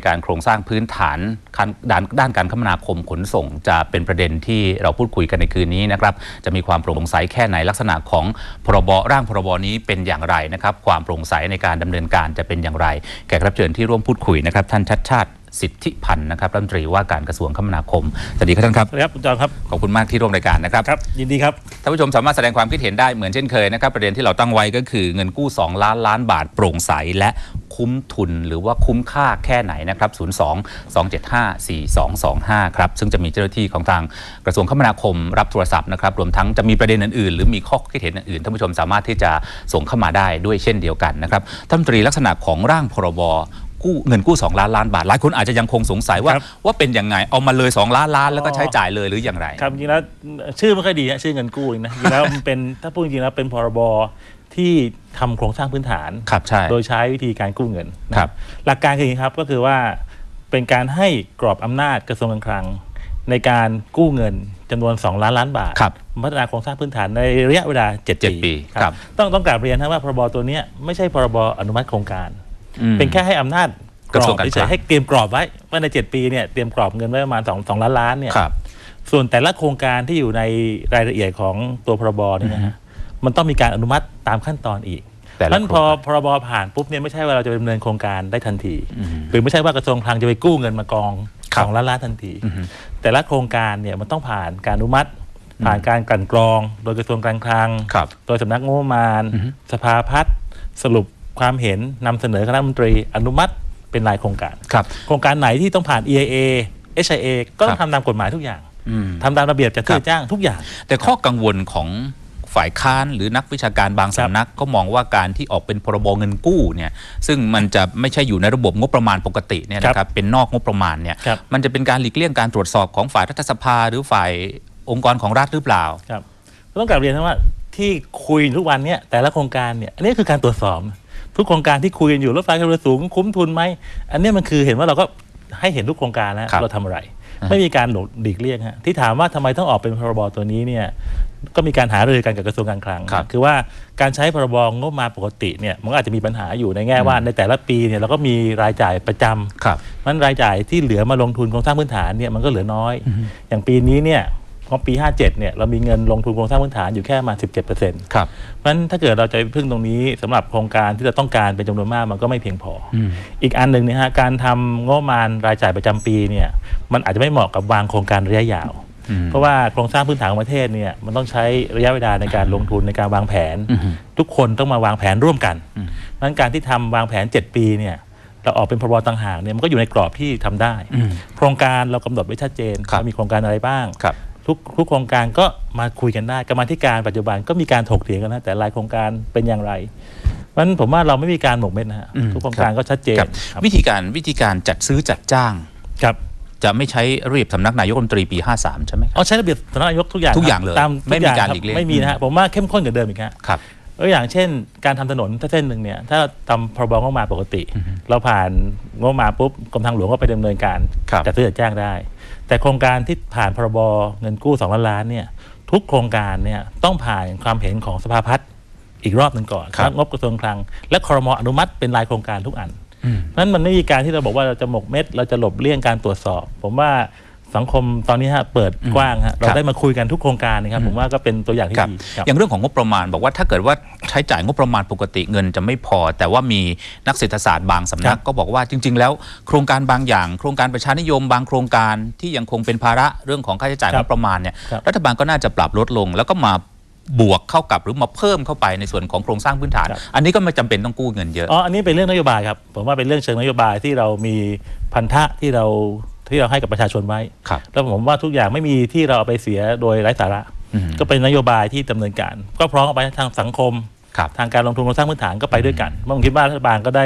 ในการโครงสร้างพื้นฐานด้านด้านการคมนาคมขนส่ง จะเป็นประเด็นที่เราพูดคุยกันในคืนนี้นะครับจะมีความโปร่งใสแค่ไหนลักษณะของพรบร่างพรบนี้เป็นอย่างไรนะครับ ความโปร่งใสในการดำเนินการจะเป็นอย่างไร แขกรับเชิญที่ร่วมพูดคุยนะครับ ท่านชัดชาติ สิทธิพันธ์นะครับรัฐมนตรีว่าการกระทรวงคมนาคมสวัสดีครับท่านครับ สวัสดีครับคุณจอห์นครับขอบคุณมากที่ร่วมรายการนะครับครับ ยินดีครับท่านผู้ชมสามารถแสดงความคิดเห็นได้เหมือนเช่นเคยนะครับประเด็นที่เราตั้งไว้ก็คือเงินกู้ 2 ล้านล้านบาทโปร่งใสและคุ้มทุนหรือว่าคุ้มค่าแค่ไหนนะครับ 02 275 4225 ครับ ซึ่งจะมีเจ้าหน้าที่ของทางกระทรวงคมนาคมรับโทรศัพท์นะครับ รวมทั้งจะมีประเด็นอื่นๆ หรือมีข้อคิดเห็นอื่นๆท่านผู้ชมสามารถที่จะส่งเข้ามาได้ด้วยเช่นเดียวกันนะครับท่านรัฐมนตรีลักษณะของร่างพรบ กู้เงินกู้ 2 ล้านล้านบาท หลายคนอาจจะยังคงสงสัยว่า ครับ ว่าเป็นยังไง เอามาเลย 2 ล้านล้านแล้วก็ใช้จ่ายเลยหรืออย่างไร ครับจริงๆแล้วชื่อไม่ค่อยดีฮะชื่อเงินกู้เองนะจริงๆแล้วมันเป็น ถ้าพูดจริงๆแล้วเป็นพรบที่ทำโครงสร้างพื้นฐาน ครับใช่ โดยใช้วิธีการกู้เงินนะครับ หลักการคืออย่างนี้ครับก็คือว่าเป็นการให้กรอบอำนาจกระทรวงการคลัง ในการกู้เงินจำนวน 2 ล้านล้านบาท ครับพัฒนาโครงสร้างพื้นฐานในระยะเวลา7เจ็ดปีปีครับ ต้องต้องกราบเรียนนะว่าพรบตัวเนี้ยไม่ใช่พรบอนุมัติโครงการอืม เป็นแค่ให้อำนาจกระทรวงการคลังเฉยๆให้เตรียมกรอบไว้ว่าใน 7 ปีเนี่ยเตรียมกรอบเงินไว้ประมาณ2 2ล้านล้านเนี่ยครับส่วนแต่ละโครงการที่อยู่ในรายละเอียดของตัวพรบเนี่ยนะฮะมันต้องมีการอนุมัติตามขั้นตอนอีกแต่ละนั้นพอโครงการพรบผ่านปุ๊บเนี่ยไม่ใช่ว่าเราจะไปดำเนินโครงการได้ทันที หรือไม่ใช่ว่ากระทรวงคลังจะไปกู้เงินมากองครับสองล้านล้านทันที แต่ละโครงการเนี่ยมันต้องผ่านการอนุมัติ ผ่านการกลั่นกรอง โดยกระทรวงการคลังครับโดยสำนักงบประมาณ สภาพัฒน์สรุป ความเห็นนำเสนอคณะรัฐมนตรีอนุมัติเป็นรายโครงการครับโครงการไหนที่ต้องผ่าน EIA HIA ก็ต้อครังบทำตามกฎหมายทุกอย่างอืมทำตามระเบียบจัดซื้ครัอบจ้างทุกอย่าง แต่ข้อกังวลของฝ่ายค้านหรือนักวิชาการบางครับสำนักก็มองว่าการที่ออกเป็นพรบเงินกู้เนี่ยซึ่งมันจะไม่ใช่อยู่ในระบบงบประมาณปกติเนี่ยนะครับเป็นนอกงบประมาณเนี่ยครับมันจะเป็นการหลีกเลี่ยงการตรวจสอบของฝ่ายรัฐสภา หรือฝ่ายองค์กรของรัฐหรือเปล่าครับต้องกลับเรียนนะว่าที่คุยทุกวันเนี้ยแต่ละโครงการเนี่ยอันนี้คือการตรวจสอบ ทุกโครงการที่คุยกันอยู่รถไฟความเร็วสูงคุ้มทุนไหมอันเนี้ยมันคือเห็นว่าเราก็ให้เห็นทุกโครงการแล้วครับเราทำอะไร ไม่มีการหลบหลีกเลี่ยงฮะที่ถามว่าทำไมต้องออกเป็นพรบตัวนี้เนี่ยก็มีการหารือกันกับกระทรวงการคลังครับคือว่าการใช้พรบงบประมาณปกติเนี่ยมันก็อาจจะมีปัญหาอยู่ในแง่ว่าในแต่ละปีเนี่ยเราก็มีรายจ่ายประจำครับมันรายจ่ายที่เหลือมาลงทุนโครงสร้างพื้นฐานเนี่ยมันก็เหลือน้อย อย่างปีนี้เนี่ย งบปี 57 เนี่ยเรามีเงินลงทุนโครงสร้างพื้นฐานอยู่แค่ประมาณ17%เพราะครับฉะนั้นถ้าเกิดเราจะไปพึ่งตรงนี้สำหรับโครงการที่เราต้องการเป็นจำนวนมากมันก็ไม่เพียงพออมอีกอันหนึ่งนะฮะการทำงบประมาณรายจ่ายประจำปีเนี่ยมันอาจจะไม่เหมาะกับวางโครงการระยะยาวอืมเพราะว่าโครงสร้างพื้นฐานของประเทศเนี่ยมันต้องใช้ระยะเวลาในการลงทุนในการวางแผนอืมทุกคนต้องมาวางแผนร่วมกันเพราะฉะนั้นการที่ทำวางแผน 7 ปีเนี่ยเราออกเป็นพรบต่างหากเนี่ยมันก็อยู่ในกรอบที่ทำได้อืมโครงการเรากำหนดไว้ชัดเจนครับว่ามีโครงการอะไรบ้างครับ ทุกทุกโครงการก็มาคุยกันได้กรรมาธิการปัจจุบันก็มีการถกเถียงกันนะแต่รายโครงการเป็นอย่างไรเพราะฉะนั้นผมว่าเราไม่มีการหมกเม็ดนะฮะอืมทุกโครงการก็ชัดเจนครับครับวิธีการวิธีการจัดซื้อจัดจ้างครับจะไม่ใช้ระเบียบสำนักนายกรัฐมนตรีปี 53 ใช่ไหมครับเอาใช้ระเบียบสำนักนายกทุกอย่างทุกอย่างครับเลยตามไม่มีทุอย่งการคบหลีกเลี่ยงไม่มีนะฮะผมว่าเข้มข้นกว่าเดิมอีกฮะครับตัวอย่างเช่น การทำถนนถ้าเส้นหนึ่งเนี่ยถ้าทำพรบงบประมาณปกติ เราผ่านงบประมาณปุ๊บกรมทางหลวงก็ไปดำเนินการครับจัดซื้อจัดจ้างได้ แต่โครงการที่ผ่านพรบเงินกู้2ล้านล้านเนี่ยทุกโครงการเนี่ยต้องผ่านความเห็นของสภาพัฒน์อีกรอบหนึ่งก่อนครับงบกระทรวงคลัง และครมอนุมัติเป็นรายโครงการทุกอันอืมเพราะฉะนั้นมันไม่มีการที่เราบอกว่าเราจะหมกเม็ดเราจะหลบเลี่ยงการตรวจสอบ ผมว่า สังคมตอนนี้ฮะเปิดกว้างฮะเราครับได้มาคุยกันทุกโครงการนะครับผมว่าก็เป็นตัวอย่างที่ครับดีครับอย่างเรื่องของงบประมาณบอกว่าถ้าเกิดว่าใช้จ่ายงบประมาณปกติเงินจะไม่พอ แต่ว่ามีนักเศรษฐศาสตร์บางสำนัครักบก็บอกว่าจริง ๆ แล้วโครงการบางอย่าง โครงการประชานิยมบางโครงการที่ยังคงเป็นภาระเรื่องของค่าใช้จ่ายครังบบประมาณเนี่ยครับรัฐบาลก็น่าจะปรับลดลง แล้วก็มาบวกเข้ากับหรือมาเพิ่มเข้าไปในส่วนของโครงสร้างพื้นฐาน อันนี้ก็ไม่จำเป็นต้องกู้เงินเยอะอ๋ออันนี้เป็นเรื่องนโยบายครับผมว่าเป็นเรื่องเชิงนโยบายที่เรามีพันธะที่เรา ที่เราให้กับประชาชนไว้ครับแล้วผมว่าทุกอย่างไม่มีที่เราเอาไปเสียโดยไร้สาระอืมก็เป็นนโยบายที่ดำเนินการ ก็พร้อมเอาไปทางสังคมครับทางการลงทุนโครงสร้างพื้นฐานก็ไปด้วยกันผมคิดว่ารัฐบาลก็ได้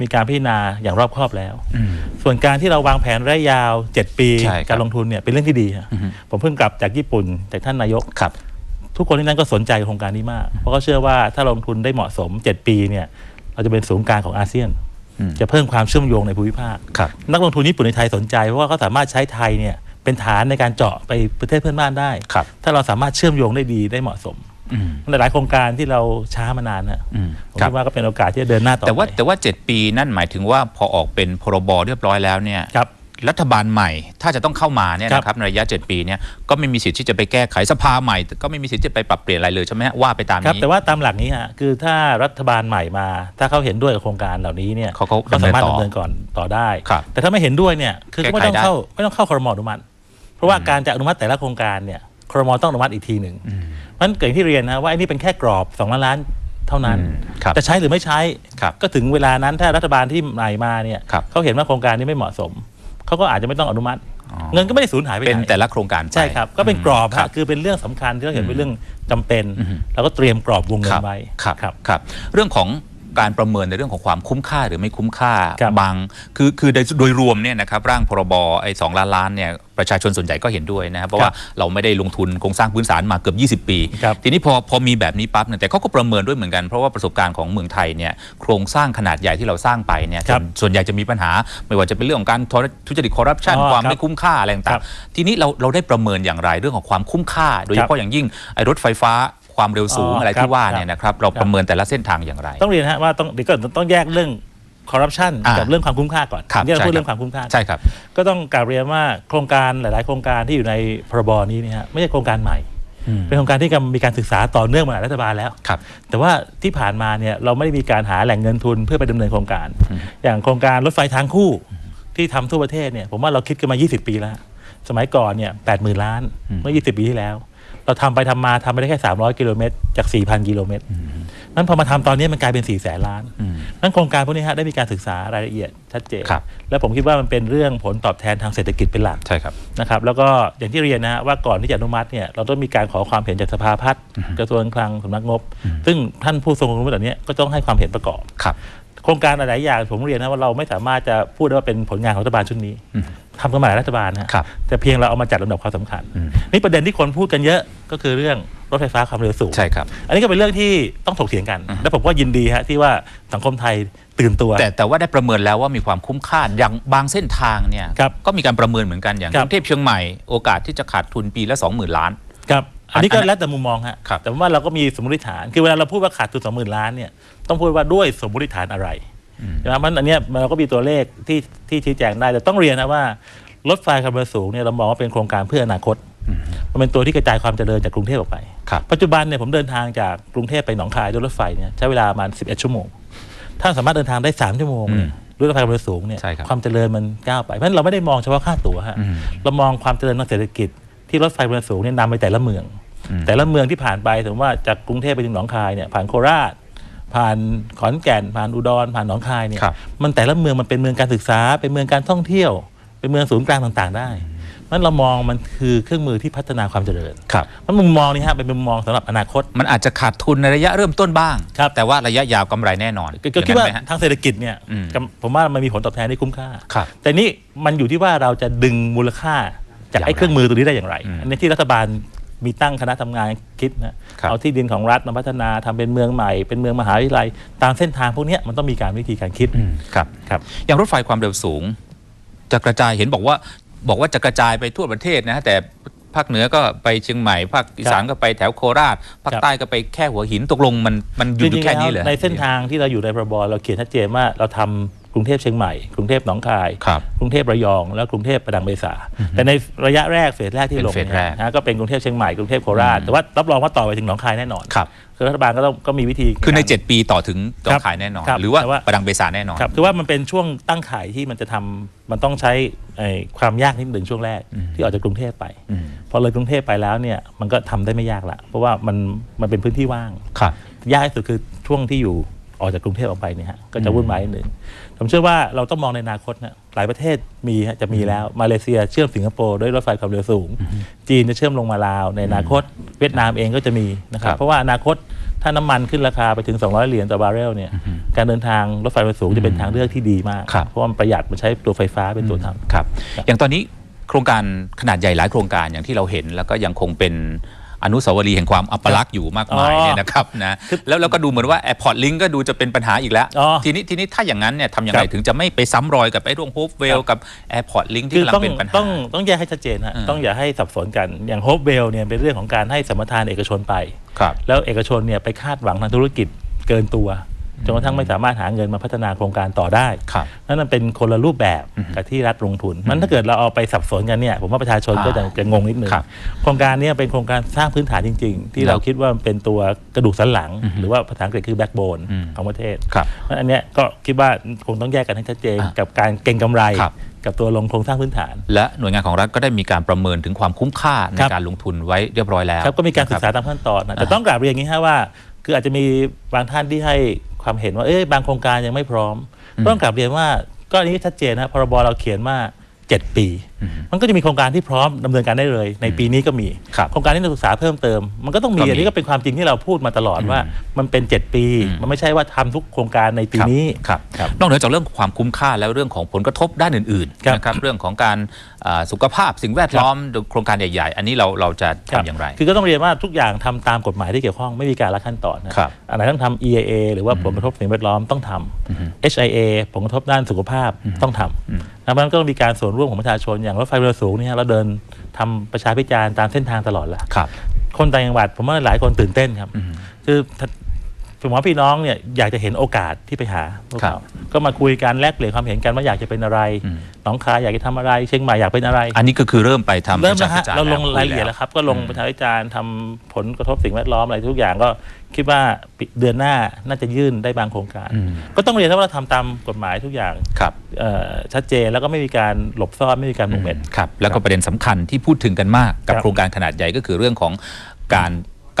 มีการพิจารณาอย่างรอบคอบแล้วอืมส่วนการที่เราวางแผนระยะยาว 7 ปีใช่ครับการลงทุนเนี่ยเป็นเรื่องที่ดีฮะอือฮึผมเพิ่งกลับจากญี่ปุ่นจากท่านนายกครับทุกคนที่นั่นก็สนใจโครงการนี้มาก เพราะเขาเชื่อว่าถ้าลงทุนได้เหมาะสม 7 ปีเนี่ยเราจะเป็นศูนย์กลางของอาเซียนอืม จะเพิ่มความเชื่อมโยงในภูมิภาคครับนักลงทุนญี่ปุ่นในไทยสนใจ เพราะว่าเขาสามารถใช้ไทยเนี่ยเป็นฐานในการเจาะไปประเทศเพื่อนบ้านได้ครับถ้าเราสามารถเชื่อมโยงได้ดีได้เหมาะสมอืมหลายๆโครงการที่เราช้ามานานนะอืมผมครับคิดว่าก็เป็นโอกาสที่จะเดินหน้าต่อแต่ว่าไปแต่ว่า 7 ปีนั่นหมายถึงว่าพอออกเป็นพรบเรียบร้อยแล้วเนี่ยค รับรัฐบาลใหม่ ถ้าจะต้องเข้ามาเนี่ยครับนะครับในระยะ 7 ปีเนี่ยก็ไม่มีสิทธิ์ที่จะไปแก้ไขสภาใหม่ ก็ไม่มีสิทธิ์ที่จะไปปรับเปลี่ยนอะไรเลยใช่ไหมฮะว่าไปตามครับนี้แต่ว่าตามหลักนี้ฮะคือถ้ารัฐบาลใหม่มา ถ้าเขาเห็นด้วยกับโครงการเหล่านี้เนี่ยเขาเขาเขาสามารถดำดำเนิเนินนต่อก่อนต่อได้ครับแต่ถ้าไม่เห็นด้วยเนี่ยคือก็ไม่ต้องแก้ไขได้เข้าไม่ต้องเข้าครมอนุมัติ เพราะว่าการจะอนุมัติแต่ละโครงการเนี่ยครมต้องอนุมัติอีกทีหนึ่งมันเกิดที่เรียนนะว่าไอ้นี่เป็นแค่กรอบ2ล้านล้านเท่านั้นอืมครับจะใช้หรือไม่ใช้ครับก็ถึงเวลานั้นถ้ารัฐบาลที่ใหม่มาเนี่ยครับเขาเห็นว่าโครงการนี้ไม่เหมาะสม เขาก็อาจจะไม่ต้องอนุมัติอ๋อเงินก็ไม่ได้สูญหายไปไหนเป็นแต่ละโครงการไปใช่ครับก็เป็นกรอบครัฮะคือเป็นเรื่องสำคัญที่เราเห็นเป็นเรื่องจำเป็นอืมแล้วก็เตรียมกรอบวงเงิคนรับไว้ครับครับครับ เรื่องของ การประเมินในเรื่องของความคุ้มค่าหรือไม่คุ้มค่าครับบางคือคือโดยโดยรวมเนี่ยนะครับร่างพรบไอ้สองล้านล้านเนี่ยประชาชนส่วนใหญ่ก็เห็นด้วยนะครับเพราะว่าเราไม่ได้ลงทุนโครงสร้างพื้นฐานมาเกือบ 20 ปีครับทีนี้พอพอมีแบบนี้ปั๊บเนี่ยแต่เขาก็ประเมินด้วยเหมือนกันเพราะว่าประสบการณ์ของเมืองไทยเนี่ยโครงสร้างขนาดใหญ่ที่เราสร้างไปเนี่ยครับส่วนใหญ่จะมีปัญหา ไม่ว่าจะเป็นเรื่องของการทุจริตคอร์รัปชันอ๋อความครับไม่คุ้มค่าอะไรครัต่างบๆทีนี้เราเราได้ประเมินอย่างไรเรื่องของความคุ้มค่า โดยเฉพาะอย่างยิ่งไอ้รถไฟฟ้า ความเร็วสูงอ๋อออะไรครัที่บว่าครับเนี่ยนะครับเราประเมินแต่ละเส้นทางอย่างไร ต้องเรียนฮะว่าต้องเดี๋ยวก่อนต้องแยกเรื่องคอร์รัปชันอ่ากักับเรื่องความคุ้มค่าก่อนครับที่เราใช่พูดครับเรื่องความคุ้มค่าใช่ครับ ก็ต้องกราบเรียนว่าโครงการหลาย ๆ โครงการที่อยู่ในพรบนี้เนี่ยฮะไม่ใช่โครงการใหม่ เป็นโครงการที่กำลังมีการศึกษาต่อเนื่องมาหลายรัฐบาลแล้วครับแต่ว่าที่ผ่านมาเนี่ยเราไม่ได้มีการหาแหล่งเงินทุนเพื่อไปดำเนินโครงการ อย่างโครงการรถไฟทางคู่ที่ทำทั่วประเทศเนี่ยผมว่าเราคิดกันมา 20 ปีแล้ว สมัยก่อนเนี่ยแปดหมื่นล้านเมื่อ 20 ปีที่แล้ว เราทำไปทำมาทำไปได้แค่ 300 กิโลเมตรจาก 4,000 กิโลเมตรนั้นพอมาทำตอนนี้มันกลายเป็น4แสนล้านอืมนั้นโครงการพวกนี้ฮะได้มีการศึกษารายละเอียดชัดเจนครับและผมคิดว่ามันเป็นเรื่องผลตอบแทนทางเศรษฐกิจเป็นหลักใช่ครับนะครับ แล้วก็อย่างที่เรียนนะฮะว่าก่อนที่จะอนุมัติเนี่ยเราต้องมีการขอความเห็นจากสภาพัฒน์กระทรวงการคลังสำนักงบ ซึ่งท่านผู้ทรงคุณวุฒิเหล่านี้ก็ต้องให้ความเห็นประกอบครับโครงการหลายๆอย่างผมเรียนนะว่าเราไม่สามารถจะพูดได้ว่าเป็นผลงานของรัฐบาลชุดนี้ ทำกันมาหลายรัฐบาลนะฮะครับแต่เพียงเราเอามาจัดลำดับความสำคัญอืมนี่ประเด็นที่คนพูดกันเยอะก็คือเรื่องรถไฟฟ้าความเร็วสูง ใช่ครับ อันนี้ก็เป็นเรื่องที่ต้องถกเถียงกัน และผมก็ยินดีฮะที่ว่าสังคมไทยตื่นตัว แต่แต่ว่าได้ประเมินแล้วว่ามีความคุ้มค่าอย่างบางเส้นทางเนี่ยครับก็มีการประเมินเหมือนกันอย่างครักบรุงเทพเชียงใหม่โอกาสที่จะขาดทุนปีละ20,000ล้านครับอันนี้ก็อันนั้นแล้วแต่มุมมองฮะครับแต่ว่าเราก็มีสมมติฐาน คือเวลาเราพูดว่าขาดทุนสองหมื่นล้านเนี่ยต้องพูดว่าด้วยสมมติฐานอะไร ใช่ไหมมันอันเนี้ยเราก็มีตัวเลขที่ที่ชี้แจงได้แต่ต้องเรียนนะว่า รถไฟความเร็วสูงเนี่ยเรามองว่าเป็นโครงการเพื่ออนาคตมันเป็นตัวที่กระจายความเจริญจากกรุงเทพออกไปครับปัจจุบันเนี่ยผมเดินทางจากกรุงเทพไปหนองคายด้วยรถไฟเนี่ยใช้เวลาประมาณ 11 ชั่วโมง ถ้าสามารถเดินทางได้ 3 ชั่วโมงเนี่ยด้วยรถไฟความเร็วสูงเนี่ยใช่ครับความเจริญมันก้าวไป เพราะฉะนั้นเราไม่ได้มองเฉพาะค่าตั๋วฮะอืมเรามองความเจริญทางเศรษฐกิจที่รถไฟความเร็วสูงเนี่ยนำไปแต่ละเมืองอืมแต่ละเมืองที่ผ่านไปสมมติว่าจากกรุงเทพไปถึงหนองคายเนี่ยผ่านโคราช ผ่านขอนแก่น ผ่านอุดรผ่านหนองคายเนี่ยครับมันแต่ละเมืองมันเป็นเมืองการศึกษา เป็นเมืองการท่องเที่ยว เป็นเมืองศูนย์กลางต่างๆ ได้มันเรามองมันคือเครื่องมือที่พัฒนาความเจริญครับมันมุมมองนี้ฮะเป็นมุมมองสำหรับอนาคต มันอาจจะขาดทุนในระยะเริ่มต้นบ้างครับแต่ว่าระยะยาวกำไรแน่นอนก็ก็คิดว่าอย่งนั้นไหมฮะทางเศรษฐกิจเนี่ยอืมกำผมว่ามันมีผลตอบแทนที่คุ้มค่าครับแต่นี่มันอยู่ที่ว่าเราจะดึงมูลค่าจากอย่างไรไอ้เครื่องมือตัวนี้ได้อย่างไรอืมอันนี้ที่รัฐบาล มีตั้งคณะทำงานคิดนะครับเอาที่ดินของรัฐมาพัฒนาทำเป็นเมืองใหม่เป็นเมืองมหาวิทยาลัย ตามเส้นทางพวกเนี้ยมันต้องมีการวิธีการคิดอืมครับครับ อย่างรถไฟความเร็วสูง จะกระจายเห็นบอกว่า บอกว่าจะกระจายไปทั่วประเทศนะฮะแต่ภาคเหนือก็ไปเชียงใหม่ภาคอีสานก็ไปแถวโคราชภาคครับใต้ก็ไปแค่หัวหินตกลงมันมันอยู่อยู่แค่นี้เลยในเส้นทางที่เราอยู่ในพรบเราเขียนชัดเจนว่าเราทำ กรุงเทพเชียงใหม่ กรุงเทพหนองคายครับกรุงเทพระยอง แล้วกรุงเทพประดังเบซาแต่ในระยะแรกเฟสแรกที่เป็นลงเฟสเนี่ยแรกนะก็เป็นกรุงเทพเชียงใหม่ กรุงเทพโคราช แต่ว่ารับรองว่าต่อไปถึงหนองคายแน่นอนครับคือรัฐบาลก็ต้องก็มีวิธี คือในการ7ปีต่อถึงต่อครับขายแน่นอนครับหรือว่าแต่ว่าประดังเบซาแน่นอนครับคือว่ามันเป็นช่วงตั้งขายที่มันจะทำมันต้องใช้ไอ้ความยากนิดหนึ่งช่วงแรกที่ออกจากกรุงเทพไปอืมพอเลยกรุงเทพไปแล้วเนี่ยมันก็ทำได้ไม่ยากละเพราะว่ามันมันเป็นพื้นที่ว่างครับยากที่สุดคือช่วงที่อยู่ ออกจากกรุงเทพออกไปเนี่ยฮะก็จะวุ่นวายนิดหนึ่งผมเชื่อว่าเราต้องมองในอนาคตนะหลายประเทศมีฮะจะมีแล้วมาเลเซียเชื่อมสิงคโปร์ด้วยรถไฟความเร็วสูง จีนจะเชื่อมลงมาลาวในอนาคต เวียดนามเองก็จะมีนะครัครับบเพราะว่าอนาคตถ้าน้ำมันขึ้นราคาไปถึง 200 เหรียญต่อบาร์เรลเนี่ยการเดินทางรถไฟความเร็วสูงจะเป็นทางเลือกที่ดีมากครับเพราะว่ามันประหยัดมันใช้ตัวไฟฟ้าเป็นตัวทำครับ อย่างตอนนี้โครงการขนาดใหญ่หลายโครงการอย่างที่เราเห็นแล้วก็ยังคงเป็น อนุสาวรีย์แห่งความอัปลักษณ์อยู่มากมายอ๋อเนี่ยนะครับนะแล้วแล้วก็ดูเหมือนว่า Airport Link ก็ดูจะเป็นปัญหาอีกแล้วอ๋อทีนี้ทีนี้ถ้าอย่างนั้นเนี่ยทำยังไงครับถึงจะไม่ไปซ้ำรอยกับไอ้เรื่องโฮปเวลครับกับ Airport Link ที่คือกำลังต้องเป็นปัญหาต้องต้องแยกให้ชัดเจนฮะอืมต้องอย่าให้สับสนกันอย่างโฮปเวลเนี่ยเป็นเรื่องของการให้สัมปทานเอกชนไปครับแล้วเอกชนเนี่ยไปคาดหวังทางธุรกิจเกินตัว จนกระทั่งไม่สามารถหาเงินมาพัฒนาโครงการต่อได้ครับนั่นนะเป็นคนละรูปแบบกับที่รัฐลงทุน มันถ้าเกิดเราเอาไปสับสนกันเนี่ย ผมว่าประชาชนก็จะอ่าจะงงนิดนึงครับโครงการเนี้เป็นโครงการสร้างพื้นฐานจริง ๆ ที่แล้วเราคิดว่ามันเป็นตัวกระดูกสันหลัง หรือว่าภาษาอังกฤษคือแบ็กโบนอืมของประเทศครับเพราะฉะนั้นอันเนี้ยก็คิดว่าคงต้องแยกกันให้ชัดเจนอ่ากับการเก็งกำไรครับกับตัวลงโครงสร้างพื้นฐาน และหน่วยงานของรัฐก็ได้มีการประเมินถึงความคุ้มค่าในครับการลงทุนไว้เรียบร้อยแล้วครับก็มีการศึกษานะคบตามขั้นตอนนะแต่ต้องกราบเรียนอย่างนี้ฮะว่า คืออาจจะมีบางท่านที่ให้ ความเห็นว่าเอ้ยบางโครงการยังไม่พร้อม ต้องกราบเรียนว่าก็อันนี้ชัดเจนนะพรบเราเขียนว่า 7 ปีมันก็จะมีโครงการที่พร้อมดำเนินการได้เลย ในปีนี้ก็มีครับโครงการที่นักศึกษาเพิ่มเติม มันก็ต้องมีก็มีอันนี้ก็เป็นความจริงที่เราพูดมาตลอดว่า มันเป็น 7 ปี มันไม่ใช่ว่าทำทุกโครงการในปีนี้ครับครับนอกเหนือจากเรื่องความคุ้มค่าแล้วเรื่องของผลกระทบด้านอื่นครับๆนะครับเรื่องของการอ่าสุขภาพสิ่งแวดล้อมโครงการใหญ่ๆ อันนี้เราเราจะคบทำอย่างไร คือก็ต้องเรียนว่าทุกอย่างทำตามกฎหมายที่เกี่ยวข้องไม่มีการละขั้นตอนนะครับอันไหนต้องทำ EIA หรือว่าผลกระทบสิ่งแวดล้อมต้องทำ HIA ผลกระทบด้านสุขภาพต้องทำนะเพราะฉะนั้นก็ต้องมีการส่วนร่วมของประชาชนอย่างรถไฟเร็วสูงเนี่ยเราเดินทำประชาพิจารณ์ตามเส้นทางตลอดแล้วครับคนต่างจังหวัดผมว่าหลายคนตื่นเต้นครับ คือ ถ้าผมว่าพี่น้องเนี่ยอยากจะเห็นโอกาสที่ไปหาพวกครับเขาก็มาคุยกันแลกเปลี่ยนความเห็นกันว่าอยากจะเป็นอะไรหนองคายอยากจะทำอะไร เชียงใหม่อยากเป็นอะไร อันนี้ก็คือเริ่มไปทำเริ่มประแล้วชาฮะพิจารณ์เราลงคุรายละเอียดแล้วครับ ก็ลงประชาพิจารณ์ทำผลกระทบสิ่งแวดล้อมอะไรทุกอย่างก็คิดว่าปีเดือนหน้าน่าจะยื่นได้บางโครงการ ก็ต้องเรียนว่าเราทำตามกฎหมายทุกอย่างครับเอ่อชัดเจนแล้วก็ไม่มีการหลบซ่อนไม่มีการมุงเม็ดครับแล้วก็ประเด็นสำคัญที่พูดถึงกันมากกับครับโครงการขนาดใหญ่ก็คือเรื่องของการ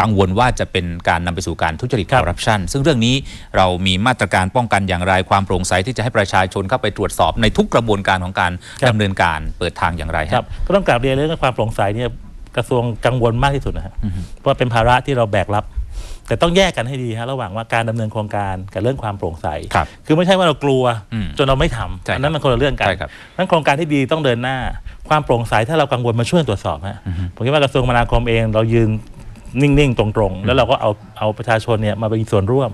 กังวลว่าจะเป็นการนำไปสู่การทุจริตครัคบอร์รัปชันซึ่งเรื่องนี้เรามีมาตรการป้องกันอย่างไรความโปร่งใสที่จะให้ประชาชนเข้าไปตรวจสอบในทุกกระบวนการของการครับดำเนินการเปิดทางอย่างไรครับ ก็ต้องกราบเรียนเรื่องความโปร่งใสเนี่ยกระทรวงกังวลมากที่สุดนะฮะเพราะว่าเป็นภาระที่เราแบกรับ แต่ต้องแยกกันให้ดีฮะระหว่างว่าการดำเนินโครงการกับเรื่องความโปร่งใสครับคือไม่ใช่ว่าเรากลัวอืมจนเราไม่ทใช่ครับำอันนั้นมันคนละเรื่องกันใช่ครับนั้นโครงการที่ดีต้องเดินหน้า ความโปร่งใสถ้าเรากังวลมาช่วยตรวจสอบฮะผมคิดว่ากระทรวงคมนาคมเองเรายืน นิ่งๆ ตรงๆ แล้วเราก็เอาเอาประชาชนเนี่ยมาเป็นส่วนร่วม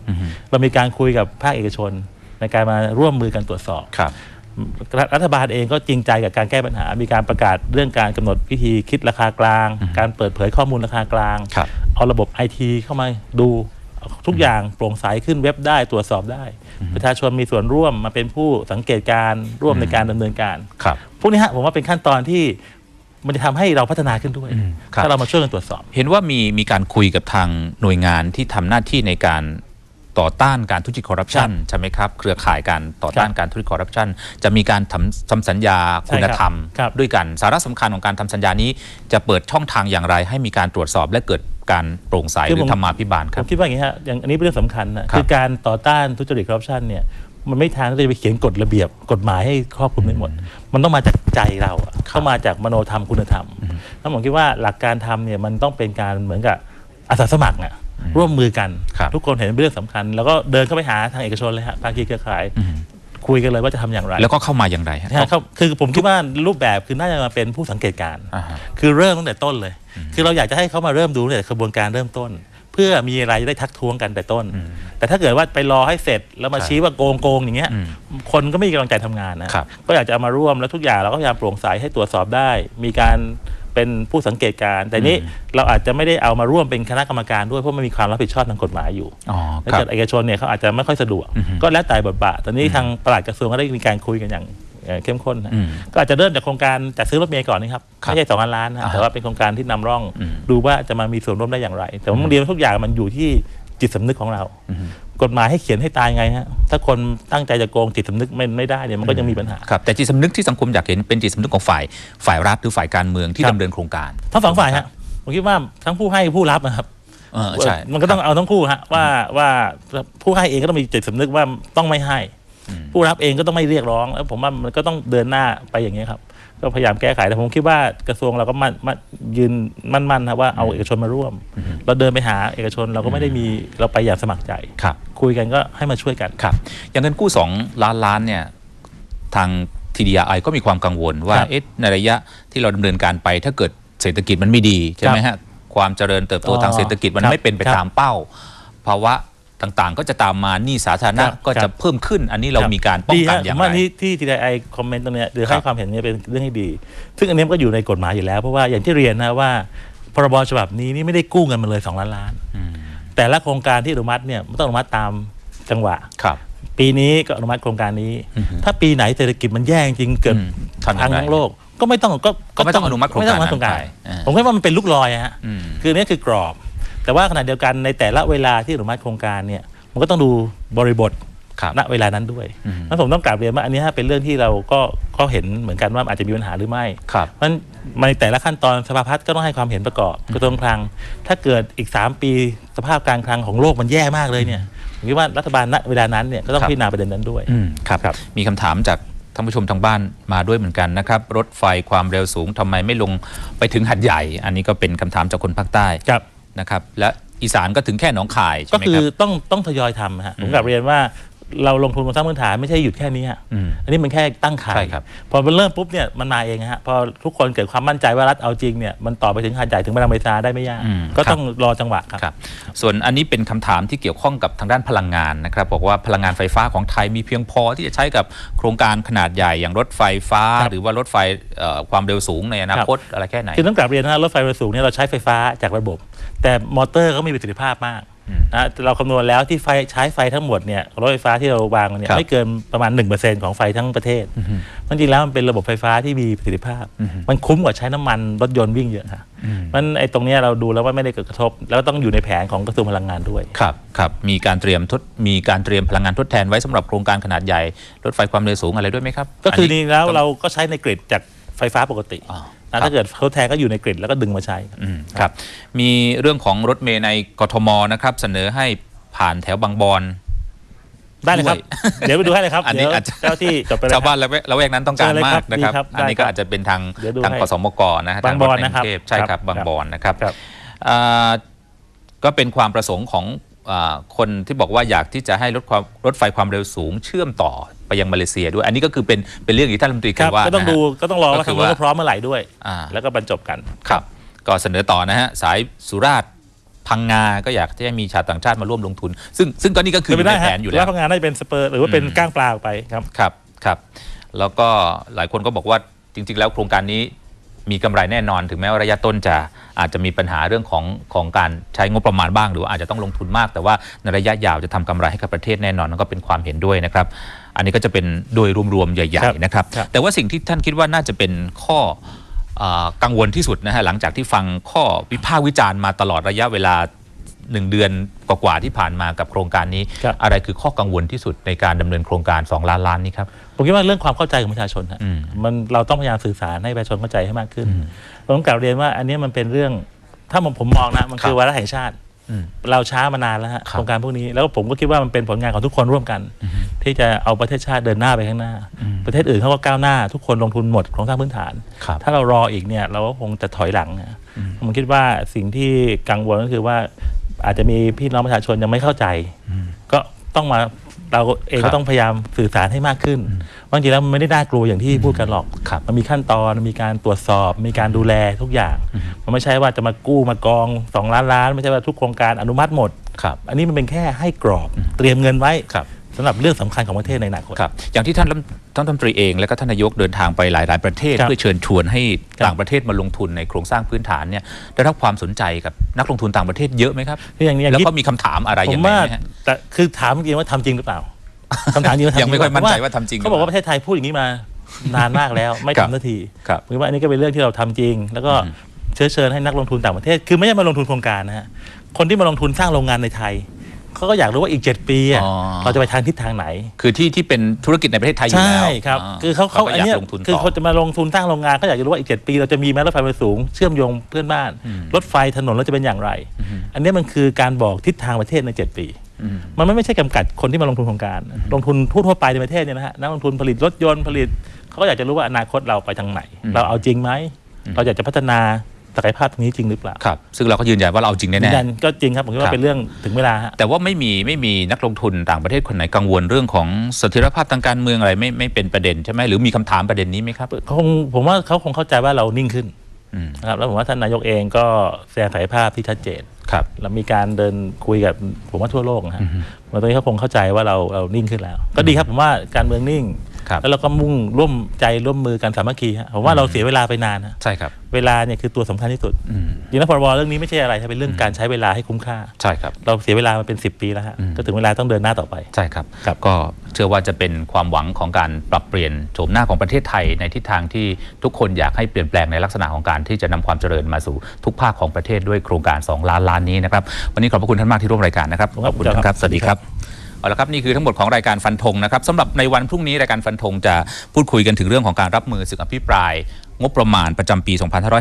เรามีการคุยกับภาคเอกชน ในการมาร่วมมือกันตรวจสอบครับรัฐรัฐบาลเองก็จริงใจกับการแก้ปัญหา มีการประกาศเรื่องการกำหนดวิธีคิดราคากลาง การเปิดเผยข้อมูลราคากลางครับเอาระบบไอทีเข้ามาดูทุกอย่างโปร่งใสขึ้นเว็บได้ตรวจสอบได้ ประชาชนมีส่วนร่วมมาเป็นผู้สังเกตการณ์ร่วมในการดำเนินการครับพวกนี้ฮะผมว่าเป็นขั้นตอนที่ มันจะทำให้เราพัฒนาขึ้นด้วยครับถ้าเรามาช่วยกันตรวจสอบ เห็นว่ามีมีการคุยกับทางหน่วยงานที่ทำหน้าที่ในการต่อต้านการทุจริตคอร์รัปชันใช่ไหมครับ เครือข่ายการต่อต้านการทุจริตคอร์รัปชันจะมีการทำทำสัญญาคุณธรรมครับด้วยกันสาระสำคัญของการทำสัญญานี้ จะเปิดช่องทางอย่างไร ให้มีการตรวจสอบและเกิดการโปร่งใสหคือรือผมธรรมาภิบาลคผรับมคิดว่าอย่างนี้ฮะอย่างอันนี้เป็นเรื่องสำคัญนะครับคือการต่อต้านทุจริตคอร์รัปชันเนี่ย มันไม่ทางที่จะไปเขียนกฎระเบียบกฎหมายให้ครอบคลุมได้หมด มันต้องมาจากใจเราอะต้องมาจากมโนธรรมคุณธรรมแล้วผมคิดว่าหลักการทำเนี่ยมันต้องเป็นการเหมือนกับอาสาสมัครอะร่วมมือกันครับทุกคนเห็นเป็นเรื่องสำคัญ แล้วก็เดินเข้าไปหาทางเอกชนเลยฮะภาคีเครือข่ายคุยกันเลยว่าจะทำอย่างไร แล้วก็เข้ามาอย่างไรฮะนะฮะเขาคือผมคิดว่ารูปแบบคือน่าจะมาเป็นผู้สังเกตการณ์อ่าฮะคือเริ่มตั้งแต่ต้นเลย คือเราอยากจะให้เขามาเริ่มดูตั้งแต่กระบวนการเริ่มต้น เพื่อมีอะไรจะได้ทักท้วงกันแต่ต้น แต่ถ้าเกิดว่าไปรอให้เสร็จแล้วมาครับชี้ว่าโกงโกงอย่างเงี้ยอืมคนก็ไม่มีกำลังใจทำงานนะครับก็อยากจะเอามาร่วมแล้วทุกอย่างเราก็พยายามโปร่งใสให้ตรวจสอบได้ มีการเป็นผู้สังเกตการณ์แต่นี้เราอาจจะไม่ได้เอามาร่วมเป็นคณะกรรมการด้วยเพราะมันมีความรับผิดชอบทางกฎหมายอยู่อ๋อถ้าครับเกิดเอกชนเนี่ยเขาอาจจะไม่ค่อยสะดวก ก็แล้วแต่บทบาท ตอนนี้ทางปลัดกระทรวงก็ได้มีการคุยกันอย่าง เอ่อเข้มข้นนะอืมก็อาจจะเริ่มจากโครงการจัดซื้อรถเมล์ก่อนนะครับครับไม่ใช่สองล้านล้านนะอ่าฮะแต่ว่าเป็นโครงการที่นำร่องอืมดูว่าจะมามีส่วนร่วมได้อย่างไร แต่ว่าบางทีทุกอย่างมันอยู่ที่จิตสำนึกของเรา กฎหมายให้เขียนให้ตายไงฮะถ้าคนตั้งใจจะโกงจิตสำนึกไม่ไม่ได้เนี่ยมันก็ยังมีปัญหาครับแต่จิตสำนึกที่สังคมอยากเห็นเป็นจิตสำนึกของฝ่ายฝ่ายรัฐหรือฝ่ายการเมืองที่ครับดำเนินโครงการทั้งสองฝ่ายฮะผมคิดว่าทั้งผู้ให้ผู้รับนะครับเออใช่มันก็ต้องเอาทั้งคู่ฮะว่าว่าผู้ให้เองก็ต้องมีจิตสำนึกว่าต้องไม่ให้ ผู้รับเองก็ต้องไม่เรียกร้อง แล้วผมว่ามันก็ต้องเดินหน้าไปอย่างนี้ยครับ ก็พยายามแก้ไขแต่ผมคิดว่ากระทรวงเราก็มั่นมั่นยืนมั่นๆนะว่าเอาเอกชนมาร่วม เราเดินไปหาเอกชนเราก็ไม่ได้มีเราไปอย่างสมัครใจครับ คุยกันก็ให้มาช่วยกันครับ อย่างเงินกู้ 2 ล้านล้านเนี่ยทาง TDI ก็มีความกังวลว่าครับเอ๊ะในระยะที่เราดำเนินการไป ถ้าเกิดเศรษฐกิจมันไม่ดีใช่ไหมฮะความเจริญเติบโตอ๋อทางเศรษฐกิจมันครับไม่เป็นไปครับตามเป้าภาวะ ต่างๆ ก็จะตามมาหนี้สาธารณะครับก็ครัจะบเพิ่มขึ้น อันนี้เราครับมีการป้องดีกันฮะอย่างผมไรว่านี่ที่ทีไอคอมเมนต์ตรงเนี้ยหรือครัให้บความเห็นเนี้เป็นเรื่องที่ดี ซึ่งอันนี้มันก็อยู่ในกฎหมายอยู่แล้ว เพราะว่าอย่างที่เรียนนะว่าพรบฉบับนี้นี่ไม่ได้กู้เงินมาเลย2ล้านล้านอืมแต่ละโครงการที่อนุมัติเนี่ยมันต้องอนุมัติตามจังหวะครับ ปีนี้ก็อนุมัติโครงการนี้อือฮึถ้าปีไหนเศรษฐกิจมันแย่จริงๆเกิดอืมทำอย่างไรทางทั้งโลกก็ไม่ต้องก็ก็ไม่ต้องอนุมัติโครงการไม่ต้องอนุมัติโครงการนั้นไปอ่าผมคิดว่ามันเป็นลูกลอยอะฮะอืมคือเนี่ยคือกรอบ แต่ว่าขณะเดียวกันในแต่ละเวลาที่อนุมัติโครงการเนี่ยมันก็ต้องดูบริบทครับณเวลานั้นด้วยอืมนั้นผมต้องกลับเรียนว่าอันนี้เป็นเรื่องที่เราก็ก็เห็นเหมือนกันว่าอาจจะมีปัญหาหรือไม่ครับเพราะฉะนั้นในแต่ละขั้นตอนสภาพัฒน์ก็ต้องให้ความเห็นประกอบกระทรวงคลัง ถ้าเกิดอีก 3 ปีสภาพการคลังของโลกมันแย่มากเลยเนี่ยผมคิดว่ารัฐบาลณเวลานั้นเนี่ยก็ต้องครับพิจารณาประเด็นนั้นด้วยอืมครับครับมีคำถามจากท่านผู้ชมทางบ้านมาด้วยเหมือนกันนะครับ รถไฟความเร็วสูงทำไมไม่ลงไปถึงหัดใหญ่ อันนี้ก็เป็นคำถามจากคนภาคใต้ครับ นะครับและอีสานก็ถึงแค่หนองคายใช่ก็ไหมคืคอรับต้องต้องทยอยทำฮะผมกลับเรียนว่า เราลงทุนโครงสร้างพื้นฐานไม่ใช่หยุดแค่นี้ฮะอืมอันนี้มันแค่ตั้งขายใช่ครับพอมันเริ่มปุ๊บเนี่ยมันมาเองฮะพอทุกคนเกิดความมั่นใจว่ารัฐเอาจริงเนี่ยมันต่อไปถึงหาดใหญ่ถึงบางเมตาได้ไม่ยากอืมก็ครับต้องรอจังหวะครับครับ ส่วนอันนี้เป็นคำถามที่เกี่ยวข้องกับทางด้านพลังงานนะครับบอกว่าพลังงานไฟฟ้าของไทยมีเพียงพอที่จะใช้กับโครงการขนาดใหญ่อย่างรถไฟฟ้าครับหรือว่ารถไฟเอ่อความเร็วสูงในอนาคตอะไรแค่ไหนคือต้องกลับเรียนนะรถไฟระสูงเนี่ยเราใช้ไฟฟ้าจากระบบ แต่มอเตอร์ก็มีประสิทธิภาพมากอืม นะเราคำนวณแล้วที่ไฟใช้ไฟทั้งหมดเนี่ยรถไฟฟ้าที่เราวางเนี่ยครับไม่เกินประมาณ 1%ของไฟทั้งประเทศจริงๆแล้วมันเป็นระบบไฟฟ้าที่มีประสิทธิภาพอือฮึมันคุ้มกว่าใช้น้ำมันรถยนต์วิ่งเยอะค่ะอืมมันไอ้ตรงเนี้ยเราดูแล้วว่าไม่ได้เกิดกระทบ แล้วก็ต้องอยู่ในแผนของกระทรวงพลังงานด้วยครับครับมีการเตรียมทดมีการเตรียมพลังงานทดแทนไว้สำหรับโครงการขนาดใหญ่รถไฟความเร็วสูงอะไรด้วยไหมครับ ก็คือนี่แล้วต้องเราก็ใช้ในกริดจากไฟฟ้าปกติอ๋อนะครับ ถ้าเกิดทดแทนก็อยู่ในกริดแล้วก็ดึงมาใช้อืมครับ มีเรื่องของรถเมย์ในกทมนะครับ เสนอให้ผ่านแถวบางบอนได้เลยครับด้วยเดี๋ยวไปดูให้เลยครับ อันนี้เดี๋ยวอาจจะเจ้าที่จบไปเลยชาวคบ้ารับนละแวกละแวกนั้นต้องการเชิญเลยมาครักบนะครับดีครับ อันนี้ได้ครับก็อาจจะเป็นทางเดี๋ยวดูทางให้กสมกนะฮะบางทบอนรถในะครับกรุงเทพใช่ครับครับบางบอนนะครับครับอ่าก็เป็นความประสงค์ของอาคนที่บอกว่าอยากที่จะให้รถความรถไฟความเร็วสูงเชื่อมต่อ ไปยังมาเลเซียด้วย อันนี้ก็คือเป็นเป็นเรื่องที่ท่านรัฐมนตรีเคครับยว่าก็ต้องนะฮะดูก็ต้องรอก็ว่าคืทางอนู้นว่าก็พร้อมเมื่อไหร่ด้วยอ่าแล้วก็บรรจบกันครับก็เสนอต่อนะฮะสายสุราษฎร์พังงา ก็อยากที่จะมีชาวต่างชาติมาร่วมลงทุน ซึ่งซึ่งก็นี่ก็คืออเป็นยู่ไปได้ในแผฮะนอยู่แล้แล้ววทำงานน่าจะเป็นสเปอร์หรือว่าเป็นอืมก้างปลาออกไปครับครับครับ แล้วก็หลายคนก็บอกว่าจริง ๆ แล้วโครงการนี้ มีกำไรแน่นอน ถึงแม้ว่าระยะต้นจะอาจจะมีปัญหาเรื่องของของการใช้งบประมาณบ้าง หรือว่าอาจจะต้องลงทุนมาก แต่ว่าในระยะยาวจะทำกำไรให้กับประเทศแน่นอนนั่นก็เป็นความเห็นด้วยนะครับ อันนี้ก็จะเป็นโดยรวมๆใหญ่ครับๆนะครับครับ แต่ว่าสิ่งที่ท่านคิดว่าน่าจะเป็นข้ออากังวลที่สุดนะฮะหลังจากที่ฟังข้อวิพากษ์วิจารณ์มาตลอดระยะเวลา หนึ่งเดือนกว่าๆที่ผ่านมากับโครงการนี้ ครับ อะไรคือข้อกังวลที่สุดในการดำเนินโครงการ 2 ล้านล้านนี้ครับ ผมคิดว่าเรื่องความเข้าใจของประชาชนฮะอืมมันเราต้องพยายามสื่อสารให้ประชาชนเข้าใจให้มากขึ้น อืมผมกล่าวเรียนว่าอันนี้มันเป็นเรื่อง ถ้าผมผมมองนะมันคือครับวาระแห่งชาติ อืมเราช้ามานานแล้วฮะครับ โครงการพวกนี้แล้วผมก็คิดว่ามันเป็นผลงานของทุกคนร่วมกัน ที่จะเอาประเทศชาติเดินหน้าไปข้างหน้าอืมประเทศอื่นเขาก็ก้าวหน้า ทุกคนลงทุนหมดโครงสร้างพื้นฐาน ครับ ถ้าเรารออีกเนี่ยเราก็คงจะถอยหลังนะผมคิดว่าสิ่งที่กังวลก็คือว่า อาจจะมีพี่น้องประชาชนยังไม่เข้าใจ ก็ต้องมาเราเองครัก็บต้องพยายามสื่อสารให้มากขึ้นว่าจริงๆแล้วมันไม่ได้น่ากลัวอย่างที่พูดกันหรอกครับมันมีขั้นตอนมีการตรวจสอบ มีการดูแลทุกอย่าง มันไม่ใช่ว่าจะมากู้มากองสองล้านล้าน ไม่ใช่ว่าทุกโครงการอนุมัติหมดครับอันนี้มันเป็นแค่ให้กรอบเตรียมเงินไว้ครับ สำหรับเรื่องสำคัญของประเทศในอนาคตครับอย่างที่ท่านรัฐท่านรัฐมนตรีเอง และก็ท่านนายกเดินทางไปหลายๆประเทศครับเพื่อเชิญชวนให้ครับต่างประเทศมาลงทุนในโครงสร้างพื้นฐานเนี่ยได้รับความสนใจกับนักลงทุนต่างประเทศเยอะไหมครับคืออย่างนี้แล้วญี่ก็ปุ่นมีคำถามอะไรผยัมงไงว่าไหมฮะแต่คือถามจริงๆว่าทำจริงหรือเปล่าคำถามจริงว่าทำจริยังไม่ค่อยหรืมั่นใจเปล่ว่าทำจริงเขาบอกว่าประเทศไทยพูดอย่างนี้มานานมากแล้วไม่ครับทำสักทีครับผมว่าอันนี้ก็เป็นเรื่องที่เราทำจริง แล้วก็เชื้อเชิญให้นักลงทุนต่างประเทศ คือไม่ใช่มาลงทุนโครงการนะฮะคนที่มาลงทุนสร้างโรงงานในไทย เขาก็อยากรู้ว่าอีก 7 ปีอะอ๋อ เราจะไปทางทิศทางไหน คือที่ที่เป็นธุรกิจในประเทศไทยอยู่ใช่แล้วครับาคือเขาเขาก็อันอยากเนี้ยลงทุนคือต่อเขาจะมาลงทุนสร้างโรงงานเขาอยากจะรู้ว่าอีก 7 ปี เราจะมีแม้รถไฟความเร็วสูงเชื่อมโยงเพื่อนบ้าน รถไฟถนนเราจะเป็นอย่างไร อันเนี้ยมันคือการบอกทิศทางประเทศใน 7 ปีอืมมันไม่ไม่ใช่จำกัดคนที่มาลงทุนโครงการ ลงทุนทั่วๆไปในประเทศเนี่ยนะฮะนักลงทุนผลิตรถยนต์ผลิตเขาก็อยากจะรู้ว่าอนาคตเราไปทางไหนอืมเราเอาจริงไหมเราอยากจะพัฒนา ศักยภาพตรงนี้จริงหรือเปล่าครับซึ่งเราก็ยืนยันว่าเราเอาจริงยืแน่นยันก็จริงครับผมคิดครัว่าบเป็นเรื่องถึงเวลาฮะๆแต่ว่าไม่มีไม่มีนักลงทุนต่างประเทศคนไหนกังวลเรื่องของเสถียรภาพทางการเมืองอะไรไม่ไม่เป็นประเด็นใช่ไหมหรือมีคำถามประเด็นนี้ไหมครับ เขาคงผมว่าเขาคงเข้าใจว่าเรานิ่งขึ้นอืม นะครับแล้วผมว่าท่านนายกเองก็แสดงศักยภาพที่ชัดเจนครับ แล้วมีการเดินคุยกับผมว่าทั่วโลกนะฮะวันตอนนี้เขาคงเข้าใจว่าเราเรานิ่งขึ้นแล้ว ก็ดีครับผมว่าการเมืองนิ่งครับ แล้วเราก็มุ่งร่วมใจร่วมมือกันสามัคคีฮะผมว่าเราเสียเวลาไปนานนะใช่ครับเวลาเนี่ยคือตัวสำคัญที่สุดอืมจริงๆแล้วพรบเรื่องนี้ไม่ใช่อะไรครับเป็นเรื่องการใช้เวลาให้คุ้มค่าใช่ครับเราเสียเวลามาเป็น 10 ปีแล้วฮะก็ถึงเวลาต้องเดินหน้าต่อไปใช่ครับครับก็เชื่อว่าจะเป็นความหวังของการปรับเปลี่ยนโฉมหน้าของประเทศไทยในทิศทางที่ทุกคนอยากให้เปลี่ยนแปลงในลักษณะของการที่จะนำความเจริญมาสู่ทุกภาคของประเทศด้วยโครงการ 2 ล้านล้านนี้นะครับวันนี้ขอบพระคุณท่านมากที่ร่วมรายการนะครับขอบคุณครับครับสวัสดีครับ เอาละครับนี่คือทั้งหมดของรายการฟันธงนะครับสำหรับในวันพรุ่งนี้รายการฟันธงจะพูดคุยกันถึงเรื่องของการรับมือสึกอภิปราย งบประมาณประจำปี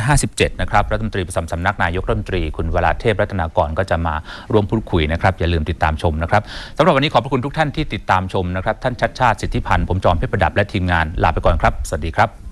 2557 นะครับรัฐมนตรีประจำสำนักนายกรัฐมนตรีคุณวราเทพรัตนากรก็จะมาร่วมพูดคุยนะครับ อย่าลืมติดตามชมนะครับสำหรับวันนี้ขอบพระคุณทุกท่านที่ติดตามชมนะครับ ท่านชัดชาติสิทธิพันธ์ผมจอมเพชรประดับและทีมงานลาไปก่อนครับสวัสดีครับ